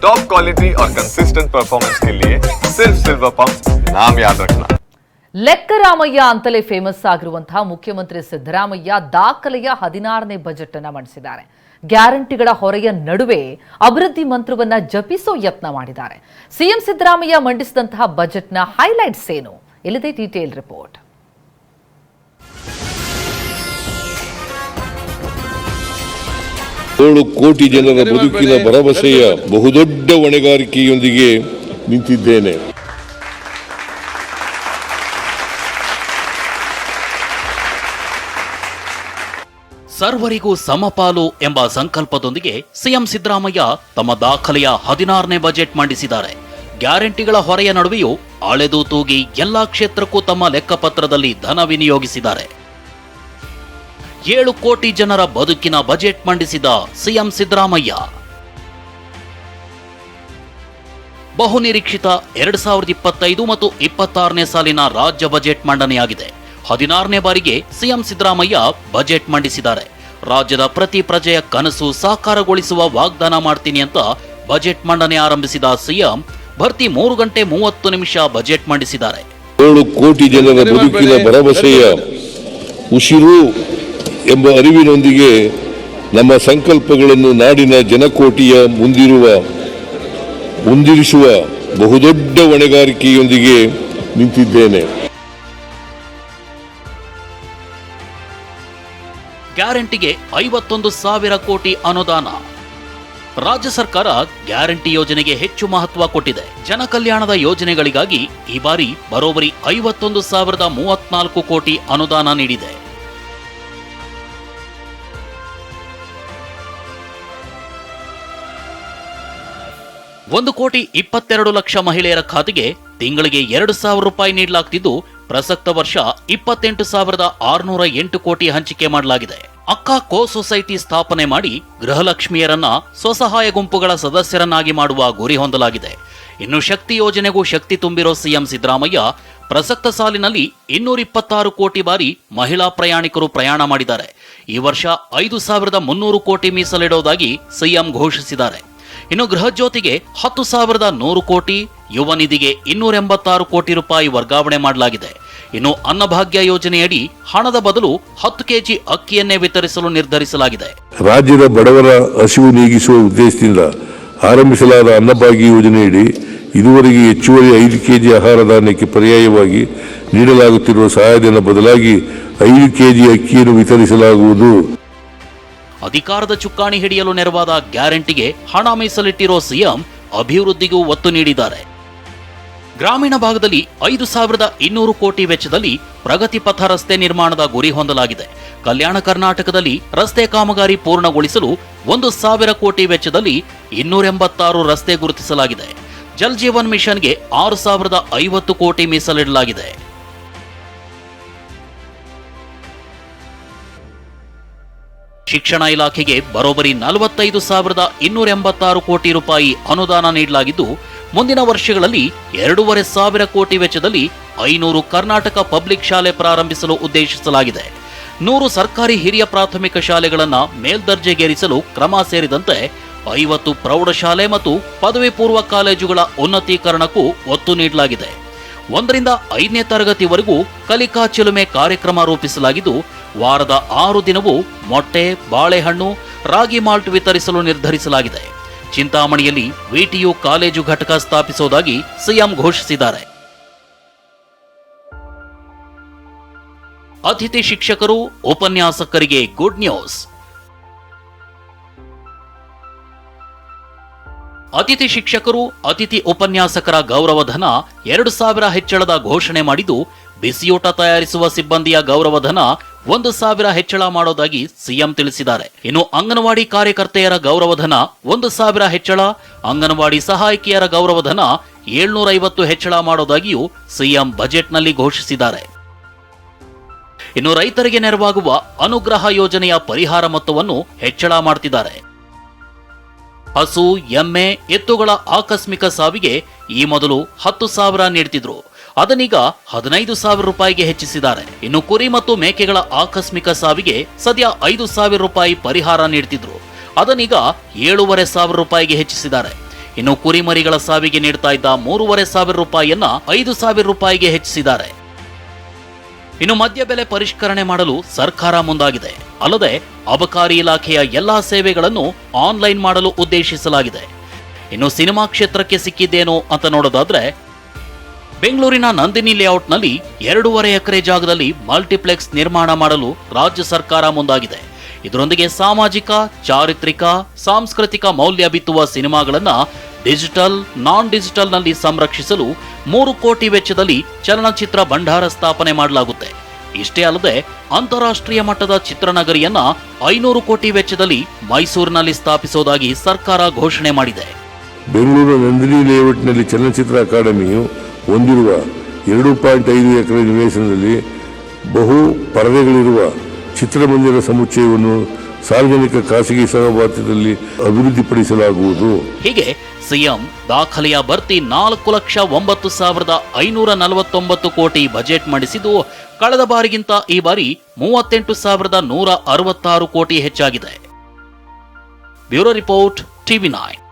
Top quality और consistent performance के लिए सिर्फ सिल्वर पंप नाम याद रखना ಲೆಕ್ಕರಾಮಯ್ಯ ಅಂತಲೇ ಫೇಮಸ್ ಆಗಿರುವಂತಹ ಮುಖ್ಯಮಂತ್ರಿ ಸಿದ್ದರಾಮಯ್ಯ ದಾಖಲೆಯ ಹದಿನಾರನೇ ಬಜೆಟ್ ಅನ್ನ ಮಂಡಿಸಿದ್ದಾರೆ ಗ್ಯಾರಂಟಿಗಳ ಹೊರೆಯ ನಡುವೆ ಅಭಿವೃದ್ಧಿ ಮಂತ್ರವನ್ನ ಜಪಿಸೋ ಯತ್ನ ಮಾಡಿದ್ದಾರೆ ಸಿಎಂ ಸಿದ್ದರಾಮಯ್ಯ ಮಂಡಿಸಿದಂತಹ ಬಜೆಟ್ನ ಹೈಲೈಟ್ಸ್ ಏನು ಇಲ್ಲಿದೆ ಡೀಟೇಲ್ ರಿಪೋರ್ಟ್ ಏಳು ಕೋಟಿ ಜನರ ಬದುಕಿನ ಭರವಸೆಯ ಬಹುದೊಡ್ಡ ಹೊಣೆಗಾರಿಕೆಯೊಂದಿಗೆ ನಿಂತಿದ್ದೇನೆ. ಸರ್ವರಿಗೂ ಸಮಪಾಲು ಎಂಬ ಸಂಕಲ್ಪದೊಂದಿಗೆ ಸಿಎಂ ಸಿದ್ದರಾಮಯ್ಯ ತಮ್ಮ ದಾಖಲೆಯ ಹದಿನಾರನೇ ಬಜೆಟ್ ಮಂಡಿಸಿದ್ದಾರೆ. ಗ್ಯಾರಂಟಿಗಳ ಹೊರೆಯ ನಡುವೆಯೂ ಅಳೆದು ತೂಗಿ ಎಲ್ಲಾ ಕ್ಷೇತ್ರಕ್ಕೂ ತಮ್ಮ ಲೆಕ್ಕಪತ್ರದಲ್ಲಿ ಧನ ವಿನಿಯೋಗಿಸಿದ್ದಾರೆ. ಏಳು ಕೋಟಿ ಜನರ ಬದುಕಿನ ಬಜೆಟ್ ಮಂಡಿಸಿದ ಸಿಎಂ ಸಿದ್ದರಾಮಯ್ಯ. ಬಹುನಿರೀಕ್ಷಿತ ಎರಡ್ ಸಾವಿರದ ಇಪ್ಪತ್ತೈದು ಮತ್ತು ಇಪ್ಪತ್ತಾರನೇ ಸಾಲಿನ ರಾಜ್ಯ ಬಜೆಟ್ ಮಂಡನೆಯಾಗಿದೆ. ಹದಿನಾರನೇ ಬಾರಿಗೆ ಸಿಎಂ ಸಿದ್ದರಾಮಯ್ಯ ಬಜೆಟ್ ಮಂಡಿಸಿದ್ದಾರೆ. ರಾಜ್ಯದ ಪ್ರತಿ ಪ್ರಜೆಯ ಕನಸು ಸಾಕಾರಗೊಳಿಸುವ ವಾಗ್ದಾನ ಮಾಡ್ತೀನಿ ಅಂತ ಬಜೆಟ್ ಮಂಡನೆ ಆರಂಭಿಸಿದ ಸಿಎಂ ಭರ್ತಿ ಮೂರು ಗಂಟೆ ಮೂವತ್ತು ನಿಮಿಷ ಬಜೆಟ್ ಮಂಡಿಸಿದ್ದಾರೆ. ಏಳು ಕೋಟಿ ಜನರ ಬದುಕಿನ ಭರವಸೆಯ ಉಸಿರು ಎಂಬ ಅರಿವಿನೊಂದಿಗೆ ನಮ್ಮ ಸಂಕಲ್ಪಗಳನ್ನು ನಾಡಿನ ಜನಕೋಟಿಯ ಮುಂದಿರುವ, ಮುಂದಿರಿಸುವ ಬಹುದೊಡ್ಡ ಹೊಣೆಗಾರಿಕೆಯೊಂದಿಗೆ ನಿಂತಿದ್ದೇನೆ. ಗ್ಯಾರಂಟಿಗೆ ಐವತ್ತೊಂದು ಸಾವಿರ ಕೋಟಿ ಅನುದಾನ. ರಾಜ್ಯ ಸರ್ಕಾರ ಗ್ಯಾರಂಟಿ ಯೋಜನೆಗೆ ಹೆಚ್ಚು ಮಹತ್ವ ಕೊಟ್ಟಿದೆ. ಜನಕಲ್ಯಾಣದ ಯೋಜನೆಗಳಿಗಾಗಿ ಈ ಬಾರಿ ಬರೋಬರಿ ಐವತ್ತೊಂದು ಸಾವಿರದ ಮೂವತ್ನಾಲ್ಕು ಕೋಟಿ ಅನುದಾನ ನೀಡಿದೆ. ಒಂದು ಕೋಟಿ ಇಪ್ಪತ್ತೆರಡು ಲಕ್ಷ ಮಹಿಳೆಯರ ಖಾತೆಗೆ ತಿಂಗಳಿಗೆ ಎರಡು ಸಾವಿರ ರೂಪಾಯಿ ನೀಡಲಾಗ್ತಿದ್ದು, ಪ್ರಸಕ್ತ ವರ್ಷ ಇಪ್ಪತ್ತೆಂಟು ಸಾವಿರದ ಆರುನೂರ ಎಂಟು ಕೋಟಿ ಹಂಚಿಕೆ ಮಾಡಲಾಗಿದೆ. ಅಕ್ಕ ಕೋ ಸೊಸೈಟಿ ಸ್ಥಾಪನೆ ಮಾಡಿ ಗೃಹಲಕ್ಷ್ಮಿಯರನ್ನ ಸ್ವಸಹಾಯ ಗುಂಪುಗಳ ಸದಸ್ಯರನ್ನಾಗಿ ಮಾಡುವ ಗುರಿ ಹೊಂದಲಾಗಿದೆ. ಇನ್ನು ಶಕ್ತಿ ಯೋಜನೆಗೂ ಶಕ್ತಿ ತುಂಬಿರೋ ಸಿಎಂ ಸಿದ್ದರಾಮಯ್ಯ ಪ್ರಸಕ್ತ ಸಾಲಿನಲ್ಲಿ ಇನ್ನೂರ ಇಪ್ಪತ್ತಾರು ಕೋಟಿ ಬಾರಿ ಮಹಿಳಾ ಪ್ರಯಾಣಿಕರು ಪ್ರಯಾಣ ಮಾಡಿದ್ದಾರೆ. ಈ ವರ್ಷ ಐದು ಸಾವಿರದ ಮುನ್ನೂರು ಕೋಟಿ ಮೀಸಲಿಡೋದಾಗಿ ಸಿಎಂ ಘೋಷಿಸಿದ್ದಾರೆ. ಇನ್ನು ಗೃಹಜ್ಯೋತಿಗೆ ಹತ್ತು ಸಾವಿರದ ನೂರು ಕೋಟಿ, ಯುವ ನಿಧಿಗೆ ಇನ್ನೂರ ಎಂಬತ್ತಾರು ಕೋಟಿ ರೂಪಾಯಿ ವರ್ಗಾವಣೆ ಮಾಡಲಾಗಿದೆ. ಇನ್ನು ಅನ್ನಭಾಗ್ಯ ಯೋಜನೆಯಡಿ ಹಣದ ಬದಲು ಹತ್ತು ಕೆಜಿ ಅಕ್ಕಿಯನ್ನೇ ವಿತರಿಸಲು ನಿರ್ಧರಿಸಲಾಗಿದೆ. ರಾಜ್ಯದ ಬಡವರ ಹಸಿವು ನೀಗಿಸುವ ಉದ್ದೇಶದಿಂದ ಆರಂಭಿಸಲಾದ ಅನ್ನಭಾಗ್ಯ ಯೋಜನೆಯಡಿ ಇದುವರೆಗೆ ಹೆಚ್ಚುವರಿ ಐದು ಕೆಜಿ ಆಹಾರ ಧಾನ್ಯಕ್ಕೆ ಪರ್ಯಾಯವಾಗಿ ನೀಡಲಾಗುತ್ತಿರುವ ಸಹಾಯಧನ ಬದಲಾಗಿ ಐದು ಕೆಜಿ ಅಕ್ಕಿಯನ್ನು ವಿತರಿಸಲಾಗುವುದು. ಅಧಿಕಾರದ ಚುಕ್ಕಾಣಿ ಹಿಡಿಯಲು ನೆರವಾದ ಗ್ಯಾರಂಟಿಗೆ ಹಣ ಮೀಸಲಿಟ್ಟಿರೋ ಸಿಎಂ ಅಭಿವೃದ್ಧಿಗೂ ಒತ್ತು ನೀಡಿದ್ದಾರೆ. ಗ್ರಾಮೀಣ ಭಾಗದಲ್ಲಿ ಐದು ಸಾವಿರದ ಇನ್ನೂರು ಕೋಟಿ ವೆಚ್ಚದಲ್ಲಿ ಪ್ರಗತಿ ಪಥ ರಸ್ತೆ ನಿರ್ಮಾಣದ ಗುರಿ ಹೊಂದಲಾಗಿದೆ. ಕಲ್ಯಾಣ ಕರ್ನಾಟಕದಲ್ಲಿ ರಸ್ತೆ ಕಾಮಗಾರಿ ಪೂರ್ಣಗೊಳಿಸಲು ಒಂದು ಸಾವಿರ ಕೋಟಿ ವೆಚ್ಚದಲ್ಲಿ ಇನ್ನೂರ ಎಂಬತ್ತಾರು ರಸ್ತೆ ಗುರುತಿಸಲಾಗಿದೆ. ಜಲ್ ಜೀವನ್ ಮಿಷನ್ಗೆ ಆರು ಸಾವಿರದ ಐವತ್ತು ಕೋಟಿ ಮೀಸಲಿಡಲಾಗಿದೆ. ಶಿಕ್ಷಣ ಇಲಾಖೆಗೆ ಬರೋಬ್ಬರಿ ನಲವತ್ತೈದು ಸಾವಿರದ ಇನ್ನೂರ ಎಂಬತ್ತಾರು ಕೋಟಿ ರೂಪಾಯಿ ಅನುದಾನ ನೀಡಲಾಗಿದ್ದು, ಮುಂದಿನ ವರ್ಷಗಳಲ್ಲಿ ಎರಡೂವರೆ ಸಾವಿರ ಕೋಟಿ ವೆಚ್ಚದಲ್ಲಿ ಐನೂರು ಕರ್ನಾಟಕ ಪಬ್ಲಿಕ್ ಶಾಲೆ ಪ್ರಾರಂಭಿಸಲು ಉದ್ದೇಶಿಸಲಾಗಿದೆ. ನೂರು ಸರ್ಕಾರಿ ಹಿರಿಯ ಪ್ರಾಥಮಿಕ ಶಾಲೆಗಳನ್ನು ಮೇಲ್ದರ್ಜೆಗೇರಿಸಲು ಕ್ರಮ ಸೇರಿದಂತೆ ಐವತ್ತು ಪ್ರೌಢಶಾಲೆ ಮತ್ತು ಪದವಿ ಪೂರ್ವ ಕಾಲೇಜುಗಳ ಉನ್ನತೀಕರಣಕ್ಕೂ ಒತ್ತು ನೀಡಲಾಗಿದೆ. ಒಂದರಿಂದ ಐದನೇ ತರಗತಿವರೆಗೂ ಕಲಿಕಾ ಚಿಲುಮೆ ಕಾರ್ಯಕ್ರಮ ರೂಪಿಸಲಾಗಿದ್ದು ವಾರದ ಆರು ದಿನವೂ ಮೊಟ್ಟೆ, ಬಾಳೆಹಣ್ಣು, ರಾಗಿ ಮಾಲ್ಟ್ ವಿತರಿಸಲು ನಿರ್ಧರಿಸಲಾಗಿದೆ. ಚಿಂತಾಮಣಿಯಲ್ಲಿ ವಿಟಿಯು ಕಾಲೇಜು ಘಟಕ ಸ್ಥಾಪಿಸುವುದಾಗಿ ಸಿಎಂ ಘೋಷಿಸಿದ್ದಾರೆ. ಅತಿಥಿ ಶಿಕ್ಷಕರು, ಉಪನ್ಯಾಸಕರಿಗೆ ಗುಡ್ ನ್ಯೂಸ್. ಅತಿಥಿ ಶಿಕ್ಷಕರು, ಅತಿಥಿ ಉಪನ್ಯಾಸಕರ ಗೌರವಧನ ಎರಡು ಸಾವಿರ ಹೆಚ್ಚಳದ ಘೋಷಣೆ ಮಾಡಿದ್ದು, ಬಿಸಿಯೂಟ ತಯಾರಿಸುವ ಸಿಬ್ಬಂದಿಯ ಗೌರವಧನ ಒಂದು ಸಾವಿರ ಹೆಚ್ಚಳ ಮಾಡೋದಾಗಿ ಸಿಎಂ ತಿಳಿಸಿದ್ದಾರೆ. ಇನ್ನು ಅಂಗನವಾಡಿ ಕಾರ್ಯಕರ್ತೆಯರ ಗೌರವಧನ ಒಂದು ಸಾವಿರ ಹೆಚ್ಚಳ, ಅಂಗನವಾಡಿ ಸಹಾಯಕಿಯರ ಗೌರವಧನ ಏಳ್ನೂರ ಐವತ್ತು ಹೆಚ್ಚಳ ಮಾಡೋದಾಗಿಯೂ ಸಿಎಂ ಬಜೆಟ್ನಲ್ಲಿ ಘೋಷಿಸಿದ್ದಾರೆ. ಇನ್ನು ರೈತರಿಗೆ ನೆರವಾಗುವ ಅನುಗ್ರಹ ಯೋಜನೆಯ ಪರಿಹಾರ ಮೊತ್ತವನ್ನು ಹೆಚ್ಚಳ ಮಾಡ್ತಿದ್ದಾರೆ. ಹಸು, ಎಮ್ಮೆ, ಎತ್ತುಗಳ ಆಕಸ್ಮಿಕ ಸಾವಿಗೆ ಈ ಮೊದಲು ಹತ್ತು ಸಾವಿರ ನೀಡ್ತಿದ್ರು. ಅದನ್ನೀಗ ಹದಿನೈದು ಸಾವಿರ ರೂಪಾಯಿಗೆ ಹೆಚ್ಚಿಸಿದ್ದಾರೆ. ಇನ್ನು ಕುರಿ ಮತ್ತು ಮೇಕೆಗಳ ಆಕಸ್ಮಿಕ ಸಾವಿಗೆ ಸದ್ಯ ಐದು ಸಾವಿರ ರೂಪಾಯಿ ಪರಿಹಾರ ನೀಡ್ತಿದ್ರು. ಅದನ್ನೀಗ ಏಳೂವರೆ ಸಾವಿರ ರೂಪಾಯಿಗೆ ಹೆಚ್ಚಿಸಿದ್ದಾರೆ. ಇನ್ನು ಕುರಿಮರಿಗಳ ಸಾವಿಗೆ ನೀಡ್ತಾ ಇದ್ದ ಮೂರುವರೆ ಸಾವಿರ ರೂಪಾಯಿಯನ್ನ ಐದು ಸಾವಿರ ರೂಪಾಯಿಗೆ ಹೆಚ್ಚಿಸಿದ್ದಾರೆ. ಇನ್ನು ಮದ್ಯ ಬೆಲೆ ಪರಿಷ್ಕರಣೆ ಮಾಡಲು ಸರ್ಕಾರ ಮುಂದಾಗಿದೆ. ಅಲ್ಲದೆ ಅಬಕಾರಿ ಇಲಾಖೆಯ ಎಲ್ಲಾ ಸೇವೆಗಳನ್ನು ಆನ್ಲೈನ್ ಮಾಡಲು ಉದ್ದೇಶಿಸಲಾಗಿದೆ. ಇನ್ನು ಸಿನಿಮಾ ಕ್ಷೇತ್ರಕ್ಕೆ ಸಿಕ್ಕಿದ್ದೇನೋ ಅಂತ ನೋಡೋದಾದ್ರೆ ಬೆಂಗಳೂರಿನ ನಂದಿನಿ ಲೇಔಟ್ನಲ್ಲಿ ಎರಡೂವರೆ ಎಕರೆ ಜಾಗದಲ್ಲಿ ಮಲ್ಟಿಪ್ಲೆಕ್ಸ್ ನಿರ್ಮಾಣ ಮಾಡಲು ರಾಜ್ಯ ಸರ್ಕಾರ ಮುಂದಾಗಿದೆ. ಇದರೊಂದಿಗೆ ಸಾಮಾಜಿಕ, ಚಾರಿತ್ರಿಕ, ಸಾಂಸ್ಕೃತಿಕ ಮೌಲ್ಯ ಬಿತ್ತುವ ಸಿನಿಮಾಗಳನ್ನು ಡಿಜಿಟಲ್ ನಾನ್ ಡಿಜಿಟಲ್ನಲ್ಲಿ ಸಂರಕ್ಷಿಸಲು ಮೂರು ಕೋಟಿ ವೆಚ್ಚದಲ್ಲಿ ಚಲನಚಿತ್ರ ಭಂಡಾರ ಸ್ಥಾಪನೆ ಮಾಡಲಾಗುತ್ತೆ. ಇಷ್ಟೇ ಅಲ್ಲದೆ, ಅಂತಾರಾಷ್ಟ್ರೀಯ ಮಟ್ಟದ ಚಿತ್ರನಗರಿಯನ್ನ ಐನೂರು ಕೋಟಿ ವೆಚ್ಚದಲ್ಲಿ ಮೈಸೂರಿನಲ್ಲಿ ಸ್ಥಾಪಿಸೋದಾಗಿ ಸರ್ಕಾರ ಘೋಷಣೆ ಮಾಡಿದೆ. ಬೆಂಗಳೂರು ನಂದಿನಿ ಲೇಔಟ್ನಲ್ಲಿ ಚಲನಚಿತ್ರ ಅಕಾಡೆಮಿಯು ಹೊಂದಿರುವ ಎರಡು ಪಾಯಿಂಟ್ ಐದು ಎಕರೆ ನಿವೇಶನದಲ್ಲಿ ಬಹು ಪರದೆಗಳಿರುವ ಚಿತ್ರಮಂದಿರ ಸಮುಚ್ಚಯವನ್ನು ಸಾರ್ವಜನಿಕ ಖಾಸಗಿ ಸಹಭಾಗಿತ್ವದಲ್ಲಿ ಅಭಿವೃದ್ಧಿಪಡಿಸಲಾಗುವುದು. ಹೀಗೆ ಸಿಎಂ ದಾಖಲೆಯ ಭರ್ತಿ ನಾಲ್ಕು ಲಕ್ಷ ಒಂಬತ್ತು ಸಾವಿರದ ಐನೂರ ನಲವತ್ತೊಂಬತ್ತು ಕೋಟಿ ಬಜೆಟ್ ಮಂಡಿಸಿದ್ದು, ಕಳೆದ ಬಾರಿಗಿಂತ ಈ ಬಾರಿ ಮೂವತ್ತೆಂಟು ಸಾವಿರದ ನೂರ ಅರವತ್ತಾರು ಕೋಟಿ ಹೆಚ್ಚಾಗಿದೆ. Bureau report TV nine.